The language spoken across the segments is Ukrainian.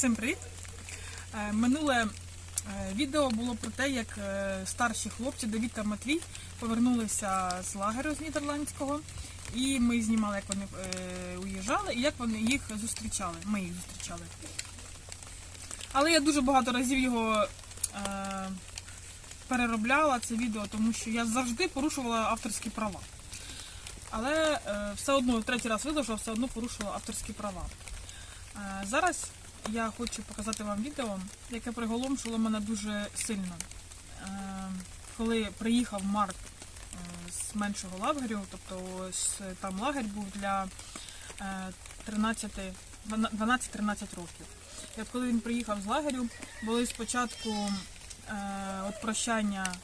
Всім привіт! Е, Минуле е, відео було про те, як е, старші хлопці Давід та Матвій повернулися з лагерю з Нідерландського, і ми знімали, як вони уїжджали і як вони їх зустрічали. Ми їх зустрічали. Але я дуже багато разів його переробляла це відео, тому що я завжди порушувала авторські права. Але все одно третій раз видержала, все одно порушила авторські права. Зараз я хочу показати вам відео, яке приголомшило мене дуже сильно. Е, Коли приїхав Марк е, з меншого лагерю, тобто ось там лагерь був для е, 13 12-13 років. І от коли він приїхав з лагерю, були спочатку е, от прощання,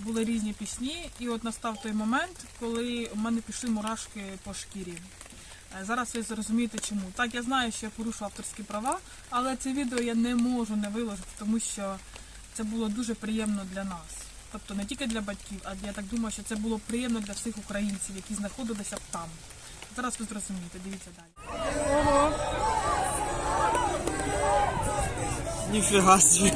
були різні пісні, і от настав той момент, коли у мене пішли мурашки по шкірі. Е, Зараз ви зрозумієте чому. Так, я знаю, що я порушу авторські права, але це відео я не можу не виложити, тому що це було дуже приємно для нас. Тобто не тільки для батьків, а я так думаю, що це було приємно для всіх українців, які знаходилися там. Зараз ви зрозумієте, дивіться далі. Ніфіга собі.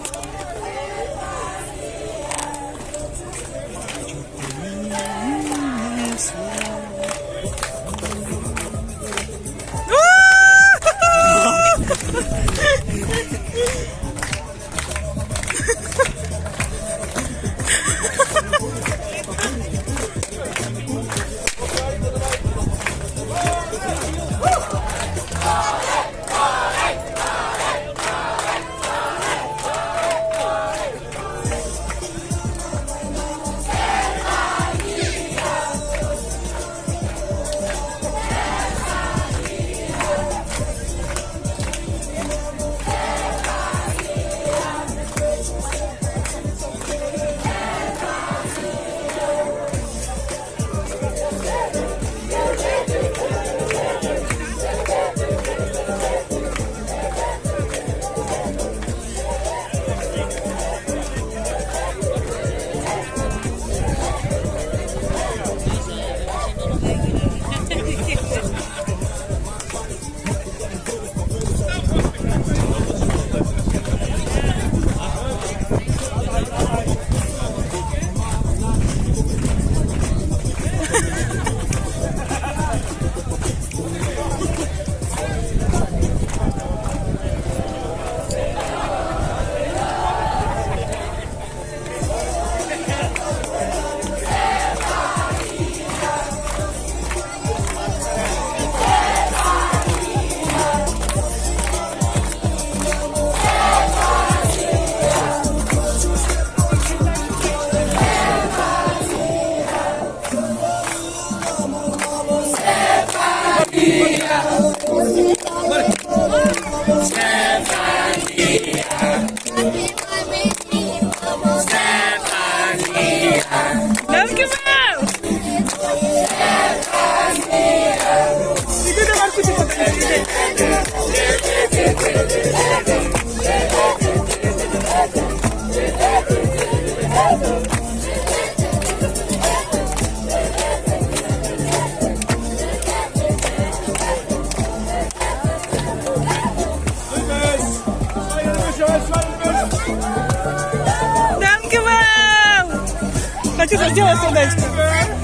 Bye. Хочу сделать сердечко.